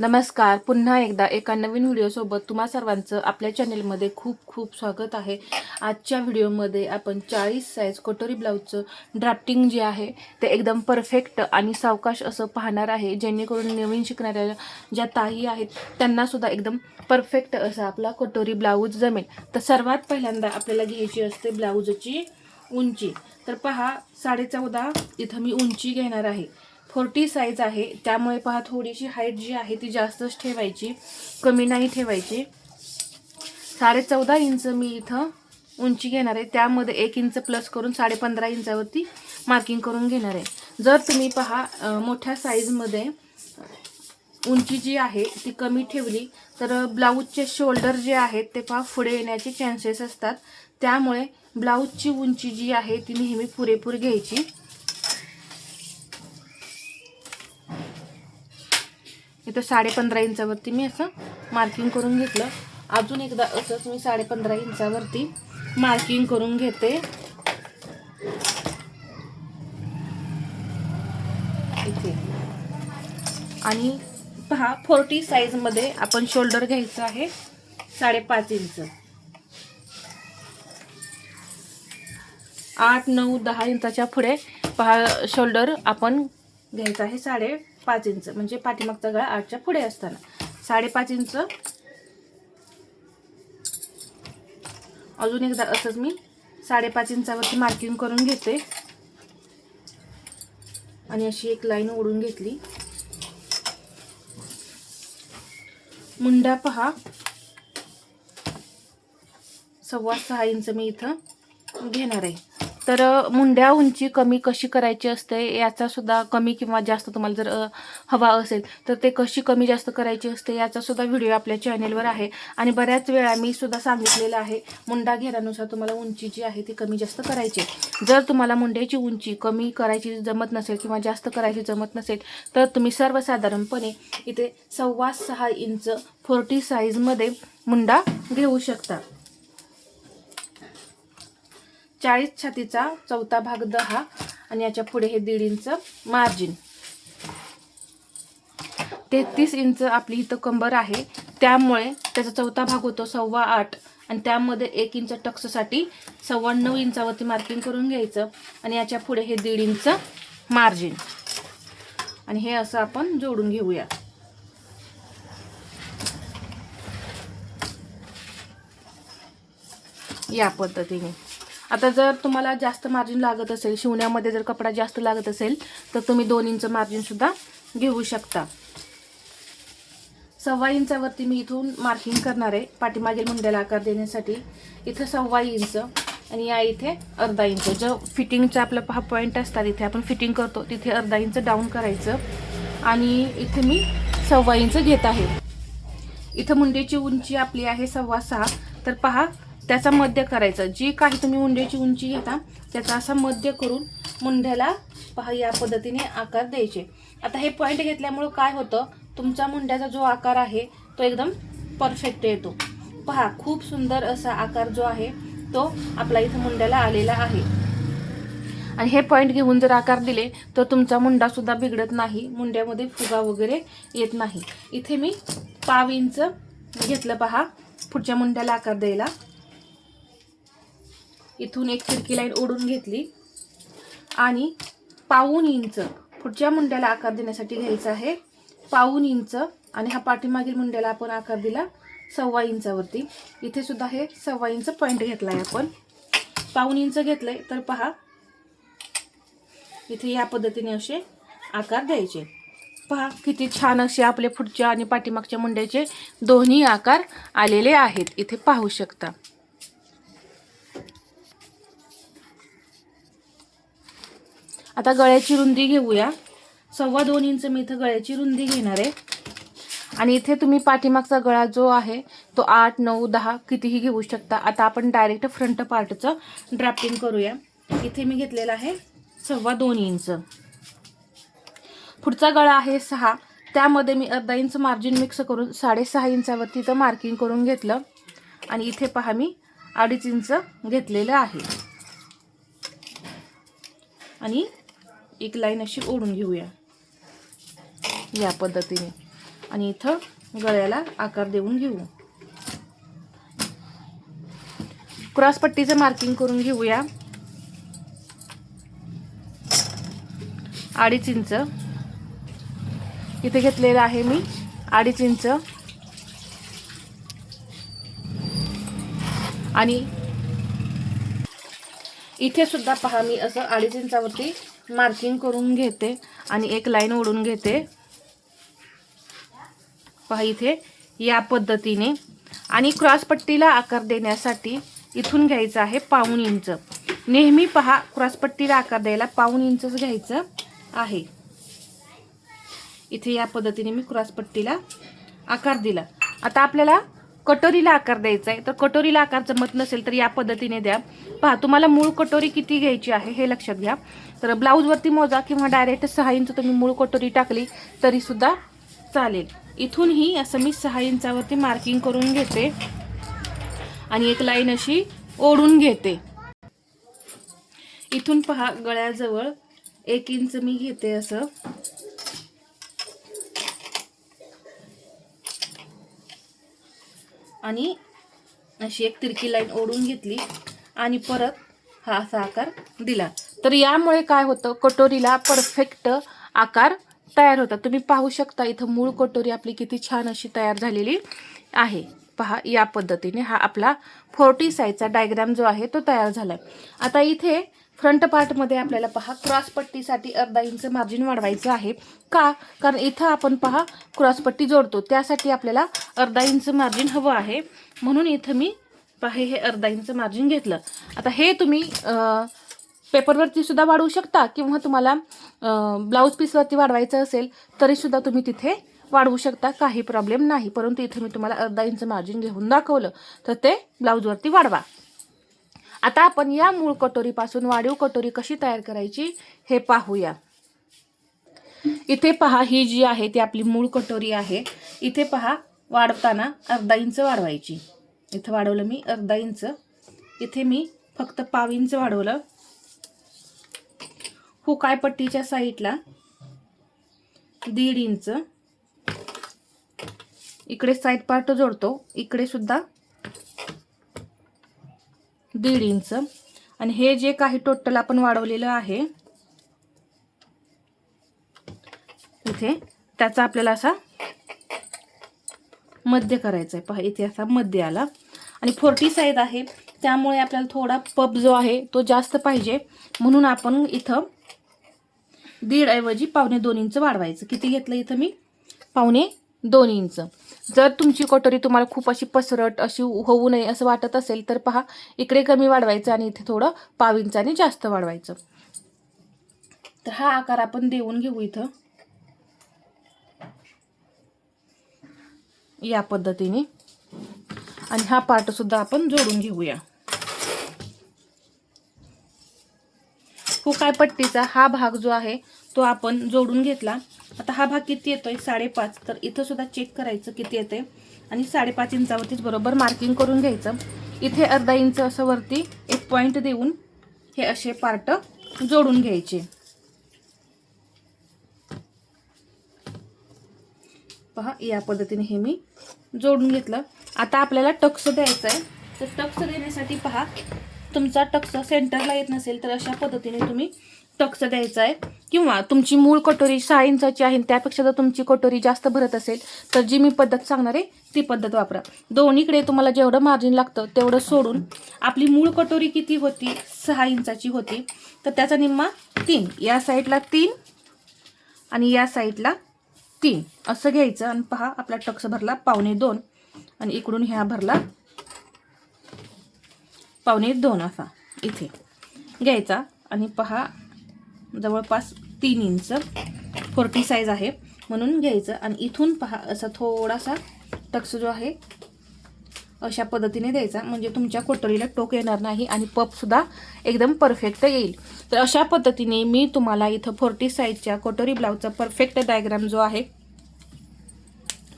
नमस्कार. पुन्हा एकदा एका नवीन व्हिडिओसोबत तुम्हा सर्वांचं आपल्या चॅनेलमध्ये खूप खूप स्वागत आहे. आजच्या व्हिडिओमध्ये आपण चाळीस साईज कटोरी ब्लाऊजचं ड्राफ्टिंग जे आहे ते एकदम परफेक्ट आणि सावकाश असं पाहणार आहे. जेणेकरून नवीन शिकणाऱ्या ज्या ताई आहेत त्यांनासुद्धा एकदम परफेक्ट असा आपला कटोरी ब्लाऊज जमेल. तर सर्वात पहिल्यांदा आपल्याला घ्यायची असते ब्लाऊजची उंची. तर पहा साडेचौदा इथं मी उंची घेणार आहे. फोर्टी साईज आहे. त्यामुळे पहा थोडीशी हाईट जी आहे ती जास्तच ठेवायची. कमी नाही ठेवायची. साडे चौदा इंच मी इथं उंची घेणार आहे. त्यामध्ये एक इंच प्लस करून साडे पंधरा इंचावरती मार्किंग करून घेणार आहे. जर तुम्ही पहा मोठ्या साईजमध्ये उंची जी आहे ती कमी ठेवली तर ब्लाऊजचे शोल्डर जे आहेत ते पहा पुढे येण्याचे चान्सेस असतात. त्यामुळे ब्लाऊजची उंची जी आहे ती नेहमी पुरेपूर घ्यायची. इथं साडे पंधरा इंचावरती मी असं मार्किंग करून घेतलं. अजून एकदा असंच मी साडे पंधरा इंचावरती मार्किंग करून घेते. इथे. आणि पहा फोर्टी साईजमध्ये आपण शोल्डर घ्यायचं आहे साडेपाच इंच. आठ नऊ दहा इंचाच्या पुढे पहा शोल्डर आपण घ्यायचं आहे साडे पाच इंच म्हणजे पाठीमागचा गळा आठच्या पुढे असताना. साडेपाच इंच. अजून एकदा असंच मी साडेपाच इंचावरती मार्किंग करून घेते. आणि अशी एक लाईन ओढून घेतली. मुंडा पहा. सव्वा सहा इंच मी इथं घेणार आहे. तर मुंड्या उंची कमी कशी करायची असते? याचा सुद्धा कमी किंवा जास्त तुम्हाला जर हवा असेल तर ते कशी कमी जास्त करायची असते? याचा सुद्धा व्हिडिओ आपल्या चॅनेलवर आहे. आणि बऱ्याच वेळा मी सुद्धा सांगितलेलं आहे मुंडा घेरानुसार तुम्हाला उंची जी आहे ती कमी जास्त करायची आहे. जर तुम्हाला मुंड्याची उंची कमी करायची जमत नसेल किंवा जास्त करायची जमत नसेल तर तुम्ही सर्वसाधारणपणे इथे सव्वा सहा इंच फोर्टी साईजमध्ये मुंडा घेऊ शकता. चाळीस छातीचा चौथा भाग दहा आणि याच्यापुढे हे दीड इंच मार्जिन तेहतीस इंच आपली इथं कंबर आहे. त्यामुळे त्याचा चौथा भाग होतो सव्वा आठ आणि त्यामध्ये एक इंच टक्ससाठी सव्वा नऊ इंचावरती मार्किंग करून घ्यायचं आणि याच्यापुढे हे दीड इंच मार्जिन आणि हे असं आपण जोडून घेऊया. या पद्धतीने. आता जर तुम्हाला जास्त मार्जिन लागत असेल शिवण्यामध्ये जर कपडा जास्त लागत असेल तर तुम्ही दोन इंच मार्जिनसुद्धा घेऊ शकता. सव्वा इंचावरती मी इथून मार्किंग करणार आहे पाठीमागील मुंड्याला आकार देण्यासाठी. इथं सव्वा इंच आणि या इथे अर्धा इंच. जो फिटिंगचा आपला हा पॉईंट असतात इथे आपण फिटिंग करतो तिथे अर्धा इंच डाऊन करायचं. आणि इथे मी सव्वा इंच घेत आहे. इथं मुंडेची उंची आपली आहे सव्वा सहा. तर पहा त्याचा मध्य करायचा. जी काही तुम्ही मुंड्याची उंची घेता त्याचा असा मध्य करून मुंड्याला पहा या पद्धतीने आकार द्यायचे. आता हे पॉईंट घेतल्यामुळं काय होतं? तुमचा मुंड्याचा जो आकार आहे तो एकदम परफेक्ट येतो. पहा खूप सुंदर असा आकार जो आहे तो आपला इथं मुंड्याला आलेला आहे. आणि हे पॉईंट घेऊन जर आकार दिले तर तुमचा मुंडासुद्धा बिघडत नाही. मुंड्यामध्ये फुगा वगैरे येत नाही. इथे मी पाव इंच घेतलं पहा पुढच्या मुंड्याला आकार द्यायला. इथून एक खिडकी लाईन ओढून घेतली. आणि पाऊन इंच पुढच्या मुंड्याला आकार देण्यासाठी घ्यायचा आहे. पाऊन इंच आणि हा पाठीमागील मुंड्याला आपण आकार दिला सव्वा इंचावरती. इथे सुद्धा हे सव्वा इंच पॉईंट घेतला आहे आपण. पाऊन इंच घेतलंय तर पहा. इथे या पद्धतीने असे आकार द्यायचे. पहा किती छान असे आपले पुढच्या आणि पाठीमागच्या मुंड्याचे दोन्ही आकार आलेले आहेत. इथे पाहू शकता. आता गळ्याची रुंदी घेऊया. सव्वा दोन इंच मी इथं गळ्याची रुंदी घेणार आहे. आणि इथे तुम्ही पाठीमागचा गळा जो आहे तो आठ नऊ दहा कितीही घेऊ शकता. आता आपण डायरेक्ट फ्रंट पार्टचं ड्राफ्टिंग करूया. इथे मी घेतलेला आहे सव्वा दोन इंच. पुढचा गळा आहे सहा. त्यामध्ये मी अर्धा इंच मार्जिन मिक्स करून साडेसहा इंचावरती इथं मार्किंग करून घेतलं. आणि इथे पहा मी अडीच इंच घेतलेलं आहे. आणि एक लाईन अशी ओढून घेऊया. या पद्धतीने. आणि इथं गळ्याला आकार देऊन घेऊ. क्रॉसपट्टीचं मार्किंग करून घेऊया. अडीच इंच. इथे घेतलेलं आहे मी अडीच इंच. आणि इथे सुद्धा पहा मी असं अडीच इंचावरती मार्किंग करून घेते आणि एक लाईन ओढून घेते. पहा इथे या पद्धतीने. आणि क्रॉस पट्टीला आकार देण्यासाठी इथून घ्यायचं आहे पाऊण इंच. नेहमी पहा क्रॉसपट्टीला आकार द्यायला पाऊण इंचच घ्यायचं आहे. इथे या पद्धतीने मी क्रॉसपट्टीला आकार दिला. आता आपल्याला कटोरीला आकार द्यायचा आहे. तर कटोरीला आकार जमत नसेल तर या पद्धतीने द्या. पहा तुम्हाला मूळ कटोरी किती घ्यायची आहे हे लक्षात घ्या. तर ब्लाऊजवरती मोजा किंवा डायरेक्ट सहा इंच तुम्ही मूळ कटोरी टाकली तरीसुद्धा चालेल. इथूनही असं मी सहा इंचावरती मार्किंग करून घेते आणि एक लाईन अशी ओढून घेते. इथून पहा गळ्याजवळ एक इंच मी घेते असं. आणि अशी एक तिरकी लाईन ओढून घेतली आणि परत हा असा आकार दिला. तर यामुळे काय होतं कटोरीला परफेक्ट आकार तयार होतात. तुम्ही पाहू शकता इथं मूळ कटोरी आपली किती छान अशी तयार झालेली आहे. पहा या पद्धतीने हा आपला फोर्टी साईजचा डायग्राम जो आहे तो तयार झाला आता इथे फ्रंट पार्टमध्ये आपल्याला पहा क्रॉसपट्टीसाठी अर्धा इंच मार्जिन वाढवायचं आहे. का? कारण इथं आपण पहा क्रॉसपट्टी जोडतो. त्यासाठी आपल्याला अर्धा इंच मार्जिन हवं आहे. म्हणून इथं मी पहा हे अर्धा इंच मार्जिन घेतलं. आता हे तुम्ही पेपरवरती सुद्धा वाढवू शकता किंवा तुम्हाला ब्लाऊज पीसवरती वाढवायचं असेल तरीसुद्धा तुम्ही तिथे वाढवू शकता. काही प्रॉब्लेम नाही. परंतु इथे मी तुम्हाला अर्धा इंच मार्जिन घेऊन दाखवलं तर ते ब्लाऊजवरती वाढवा. आता आपण या मूळ कटोरीपासून वाढीव कटोरी कशी तयार करायची हे पाहूया. इथे पहा ही जी आहे ती आपली मूळ कटोरी आहे. इथे पहा वाढताना अर्धा इंच वाढवायची. इथं वाढवलं मी अर्धा इंच. इथे मी फक्त पाव इंच वाढवलं. हो, हुकाय पट्टीच्या साईडला? दीड इंच. इकडे साईड पार्ट जोडतो. इकडे सुद्धा दीड इंच. आणि हे जे काही टोटल आपण वाढवलेलं आहे इथे त्याचा आपल्याला असा मध्य करायचा आहे पहा इथे असा मध्य आला. आणि फोर्टी साईज आहे. त्यामुळे आपल्याला थोडा पब जो आहे तो जास्त पाहिजे. म्हणून आपण इथं दीड ऐवजी पावणे दोन इंच वाढवायचं. किती घेतलं इथं मी? पावणे दोन इंच. जर तुमची कटोरी तुम्हाला खूप अशी पसरट अशी होऊ नये असं वाटत असेल तर पहा इकडे कमी वाढवायचं आणि इथे थोडं पाव इंचाने जास्त वाढवायचं. तर हा आकार आपण देऊन घेऊ इथं. या पद्धतीने. आणि हा पार्ट सुद्धा आपण जोडून घेऊया. हो, हुकाय पट्टीचा हा भाग जो आहे तो आपण जोडून घेतला. आता हा भाग किती येतोय? साडेपाच. तर इथं सुद्धा चेक करायचं किती येते आणि साडेपाच इंचावरतीच बरोबर मार्किंग करून घ्यायचं. इथे अर्धा इंच असं वरती एक पॉईंट देऊन हे असे पार्ट जोडून घ्यायचे. पहा या पद्धतीने हे मी जोडून घेतलं. आता आपल्याला टक्स द्यायचं आहे तर टक्स देण्यासाठी पहा तुमचा टक्स सेंटरला येत नसेल तर अशा पद्धतीने तुम्ही टक्स द्यायचा आहे. किंवा तुमची मूळ कटोरी सहा इंचाची आहे त्यापेक्षा जर तुमची कटोरी जास्त भरत असेल तर जी मी पद्धत सांगणार आहे ती पद्धत वापरा. दोन्हीकडे तुम्हाला जेवढं मार्जिन लागतं तेवढं सोडून आपली मूळ कटोरी किती होती? सहा इंचाची होती. तर त्याचा निम्मा तीन. या साईडला तीन आणि या साईडला तीन. असं घ्यायचं आणि पहा आपला टक्स भरला पावणे दोन. आणि इकडून ह्या भरला पावणे दोन असा. इथे. घ्यायचा. आणि पहा जवळपास तीन इंच फोर्टी साईज आहे. म्हणून घ्यायचं. आणि इथून पहा असा थोडासा टक्स जो आहे अशा पद्धतीने द्यायचा. म्हणजे तुमच्या कोटरीला टोक येणार नाही आणि पपसुद्धा एकदम परफेक्ट येईल. तर अशा पद्धतीने मी तुम्हाला इथं फोर्टी साईजच्या कोटरी ब्लाऊजचा परफेक्ट डायग्राम जो आहे